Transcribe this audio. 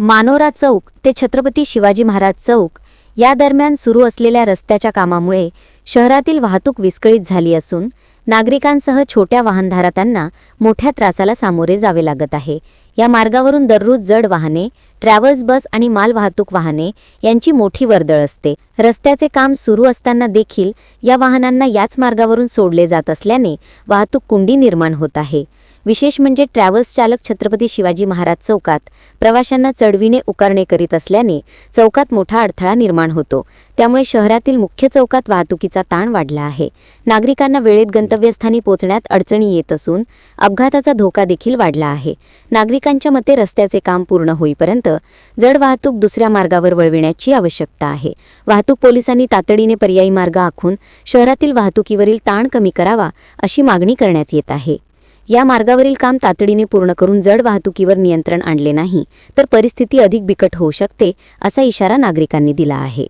मानोरा चौक ते छत्रपती शिवाजी महाराज चौक या दरम्यान सुरू असलेल्या रस्त्याच्या कामामुळे शहरातील वाहतूक विस्कळीत झाली असून नागरिकांसह छोट्या वाहनधारकांना मोठ्या त्रासाला सामोरे जावे लागत आहे. या मार्गावरून दररोज जड वाहने ट्रॅव्हल्स बस आणि मालवाहतूक वाहने यांची मोठी वर्दळ असते. रस्त्याचे काम सुरू असताना देखील या वाहनांना याच मार्गावरून सोडले जात असल्याने वाहतूक कुंडी निर्माण होत आहे. विशेष म्हणजे ट्रॅव्हल्स चालक छत्रपती शिवाजी महाराज चौकात प्रवाशांना चढविणे उकारणे करीत असल्याने चौकात मोठा अडथळा निर्माण होतो. त्यामुळे शहरातील मुख्य चौकात वाहतुकीचा ताण वाढला आहे. नागरिकांना वेळेत गंतव्यस्थानी पोहोचण्यात अडचणी येत असून अपघाताचा धोका देखील वाढला आहे. नागरिकांच्या मते रस्त्याचे काम पूर्ण होईपर्यंत जड वाहतूक दुसऱ्या मार्गावर वळविण्याची आवश्यकता आहे. वाहतूक पोलिसांनी तातडीने पर्यायी मार्ग आखून शहरातील वाहतुकीवरील ताण कमी करावा अशी मागणी करण्यात येत आहे. या मार्गावरील काम तातडीने पूर्ण करून जड वाहतुकीवर नियंत्रण आणले नाही तर परिस्थिती अधिक बिकट होऊ शकते असा इशारा नागरिकांनी दिला आहे.